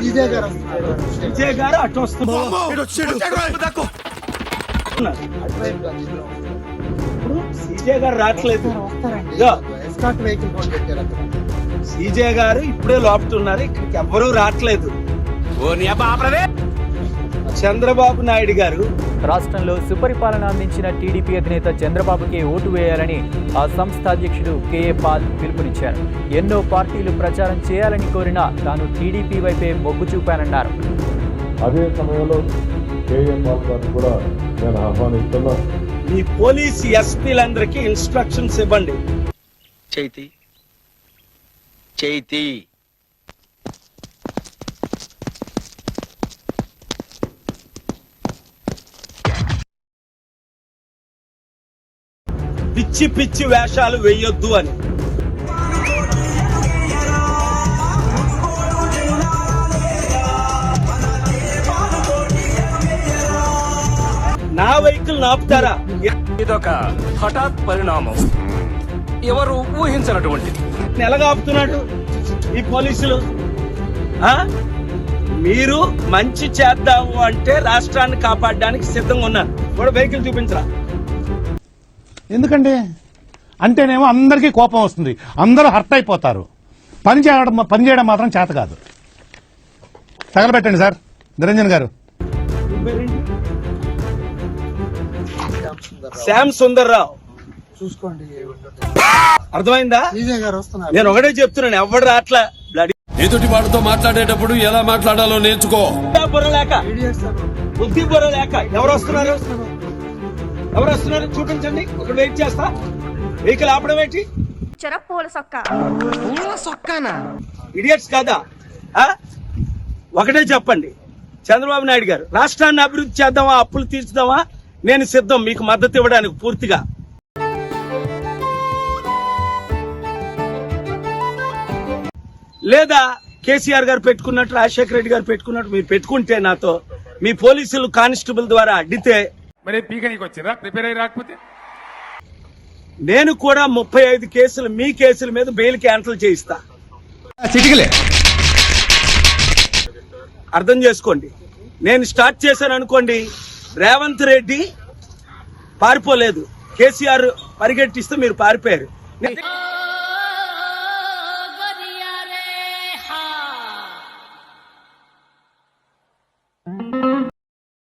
విజయ్ గారు. విజయ్ గారు అటు వస్తున్నారు గారు రావట్లేదు. ఎస్కాట్ వెహికల్ సీజే గారు ఇప్పుడే లోపుతున్నారు ఇక్కడికి ఎవ్వరూ రావట్లేదు చంద్రబాబు నాయుడు గారు రాష్ట్రంలో సుపరిపాలన అందించిన టీడీపీ అధినేత చంద్రబాబుకే ఓటు వేయాలని ఆ సంస్థ అధ్యక్షుడు కేఏ పాల్ పిలుపునిచ్చారు. ఎన్నో పార్టీలు ప్రచారం చేయాలని కోరినా తాను టీడీపీ వైపే మొగ్గు చూపానన్నారు. అదే సమయంలో కేఏ పాల్ గారిని కూడా నేను ఆహ్వానిస్తున్నా. మీ పోలీస్ ఎస్పీలందరికీ ఇన్స్ట్రక్షన్స్ ఇవ్వండి. చైతి. చైతి. పిచ్చి పిచ్చి వేషాలు వేయొద్దు అని. నా వెహికల్ నాపుతారా? ఇదొక హఠాత్ పరిణామం. ఎవరు ఊహించినటువంటిది. ఎలాగ ఆపుతున్నాడు ఈ పోలీసులు? మీరు మంచి చేద్దాము అంటే రాష్ట్రాన్ని కాపాడడానికి సిద్ధంగా ఉన్నారు. కూడా వెహికల్ చూపించరా? ఎందుకండి అంటేనేమో అందరికీ కోపం వస్తుంది. అందరూ హర్ట్ అయిపోతారు. పని చేయడం పని చేయడం మాత్రం చేత కాదు. తగలబెట్టండి సార్. నిరంజన్ గారు. శ్యామ్ సుందర్రావు. చూసుకోండి. అర్థమైందా? విజయ్ గారు వస్తున్నారు. నేను ఒకటే చెప్తున్నాను ఎవడు రాట్లా? బ్లడీ. ఎదుటి వాడితో మాట్లాడేటప్పుడు ఎలా మాట్లాడాలో నేర్చుకో. బుద్ధి బుర్ర లేక. ఎవరు వస్తున్నారు? ఎవరు వస్తున్నారు? చూపించండి. ఇక్కడ వెయిట్ చేస్తా. వెహికల్ ఆపడం ఏంటి? పూల ఇడియట్స్ కాదా? ఒకటే చెప్పండి. చంద్రబాబు నాయుడు గారు రాష్ట్రాన్ని అభివృద్ధి చేద్దామా అప్పులు తీర్చుదామా? నేను సిద్ధం. మీకు మద్దతు ఇవ్వడానికి పూర్తిగా. లేదా కేసీఆర్ గారు పెట్టుకున్నట్టు రాజశేఖర రెడ్డి గారు పెట్టుకున్నట్టు మీరు పెట్టుకుంటే నాతో మీ పోలీసులు కానిస్టేబుల్ ద్వారా అడ్డితే మరి పీకనీకి వచ్చిందా? ప్రిపేర్ అయ్యి రాకపోతే? నేను కూడా ముప్పై ఐదు కేసులు మీ కేసుల మీద బెయిల్ క్యాన్సిల్ చేయిస్తా. అర్థం చేసుకోండి. నేను స్టార్ట్ చేశాను అనుకోండి రేవంత్ రెడ్డి పారిపోలేదు. కేసీఆర్ పరిగెట్టిస్తే మీరు పారిపోయారు.